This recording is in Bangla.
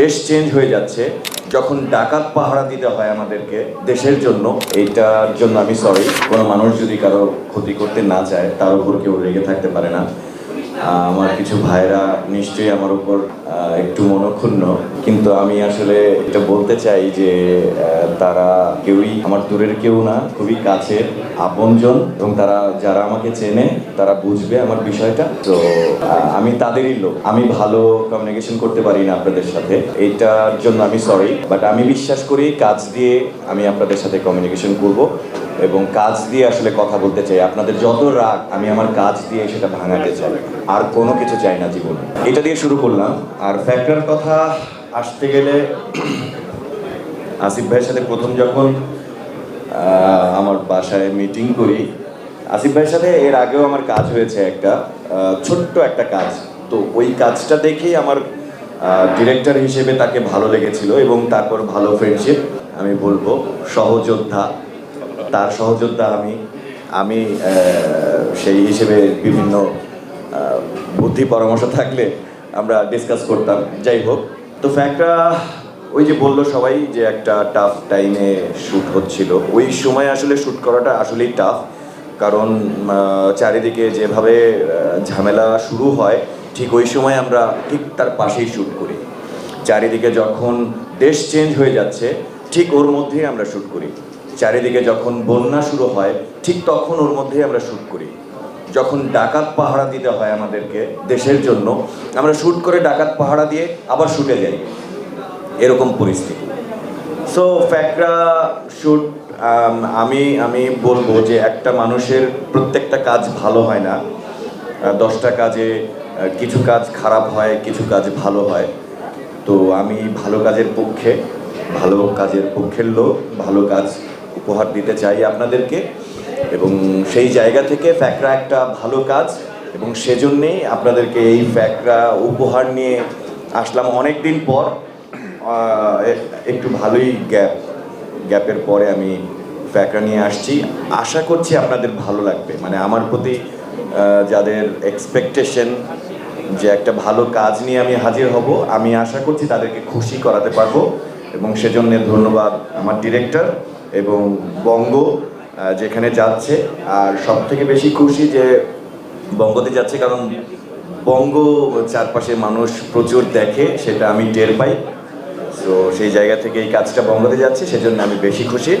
দেশ চেঞ্জ হয়ে যাচ্ছে। যখন ডাকাত পাহারা দিতে হয় আমাদেরকে দেশের জন্য, এইটার জন্য আমি সরি কোনো মানুষ যদি কারও ক্ষতি করতে না চায়, তার উপর কেউ রেগে থাকতে পারে না। আমার কিছু ভাইরা নিশ্চয়ই আমার উপর একটু মনক্ষুণ্ণ। কিন্তু আমি আসলে এটা বলতে চাই যে তারা কেউই আমার দূরের কেউ না, খুবই কাছের আপনজন। এবং তারা যারা আমাকে চেনে, তারা বুঝবে আমার বিষয়টা। তো আমি তাদেরই লোক। আমি ভালো কমিউনিকেশন করতে পারি না আপনাদের সাথে। এইটার জন্য আমি সরি বাট আমি বিশ্বাস করি কাজ দিয়ে আমি আপনাদের সাথে কমিউনিকেশন করব। এবং কাজ দিয়ে আসলে কথা বলতে চাই। আপনাদের যত রাগ, আমি আমার কাজ দিয়ে সেটা ভাঙাতে চাই। আর কোনো কিছু চাই না জীবনে। এটা দিয়ে শুরু করলাম। আর ফ্যাক্টর কথা আসতে গেলে আসিফ ভাইয়ের সাথে প্রথম যখন আমার বাসায় মিটিং করি, আসিফ ভাইয়ের সাথে এর আগেও আমার কাজ হয়েছে একটা ছোট্ট একটা কাজ। তো ওই কাজটা দেখেই আমার ডিরেক্টর হিসেবে তাকে ভালো লেগেছিল এবং তারপর ভালো ফ্রেন্ডশিপ আমি বলব, সহযোদ্ধা। তার সহযোদ্ধা আমি। আমি সেই হিসেবে বিভিন্ন বুদ্ধি পরামর্শ থাকলে আমরা ডিসকাস করতাম। যাই হোক, তো ফ্যাক্টরা ওই যে বলল সবাই যে একটা টাফ টাইমে শ্যুট হচ্ছিল। ওই সময় আসলে শ্যুট করাটা আসলেই টাফ কারণ চারিদিকে যেভাবে ঝামেলা শুরু হয়, ঠিক ওই সময় আমরা ঠিক তার পাশেই শ্যুট করি। চারিদিকে যখন দেশ চেঞ্জ হয়ে যাচ্ছে, ঠিক ওর মধ্যেই আমরা শ্যুট করি। চারিদিকে যখন বন্যা শুরু হয়, ঠিক তখন ওর মধ্যেই আমরা শ্যুট করি। যখন ডাকাত পাহারা দিতে হয় আমাদেরকে দেশের জন্য, আমরা শ্যুট করে ডাকাত পাহারা দিয়ে আবার শুটে যাই। এরকম পরিস্থিতি। সো ফ্যাকরা শ্যুট আমি আমি বলব যে একটা মানুষের প্রত্যেকটা কাজ ভালো হয় না। দশটা কাজে কিছু কাজ খারাপ হয়, কিছু কাজ ভালো হয়। তো আমি ভালো কাজের পক্ষে, ভালো কাজের পক্ষের লোক, ভালো কাজ উপহার দিতে চাই আপনাদেরকে। এবং সেই জায়গা থেকে ফ্যাকরা একটা ভালো কাজ। এবং সেজন্যেই আপনাদেরকে এই ফ্যাকরা উপহার নিয়ে আসলাম অনেক দিন পর একটু ভালোই গ্যাপ, গ্যাপের পরে আমি ফ্যাকরা নিয়ে আসছি। আশা করছি আপনাদের ভালো লাগবে। মানে আমার প্রতি যাদের এক্সপেকটেশন যে একটা ভালো কাজ নিয়ে আমি হাজির হব, আমি আশা করছি তাদেরকে খুশি করাতে পারব। এবং সেজন্য ধন্যবাদ আমার ডিরেক্টর এবং বঙ্গ যেখানে যাচ্ছে। আর সব থেকে বেশি খুশি যে বঙ্গতে যাচ্ছে কারণ বঙ্গ চারপাশে মানুষ প্রচুর দেখে, সেটা আমি টের পাই। তো সেই জায়গা থেকে এই কাজটা বঙ্গতে যাচ্ছে, সেজন্য আমি বেশি খুশি।